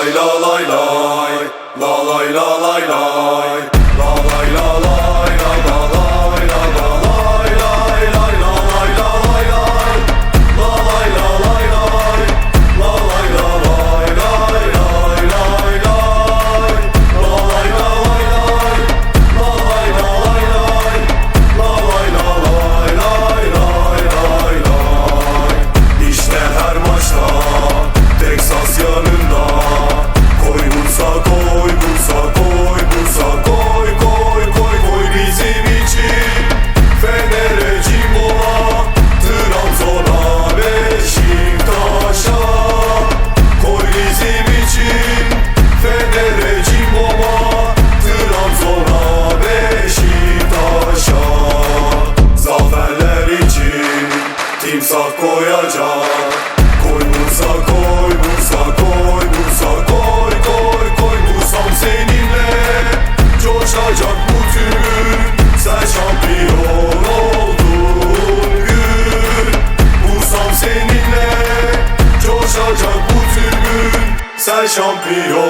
la la la la la la la la lay. Bursa koyacak. Koy Bursa koy Bursa koy Bursa koy koy koy Bursam seninle. Coşacak bu tür Sen şampiyon oldun gün. Bursam seninle. Coşacak bu tür Sen şampiyon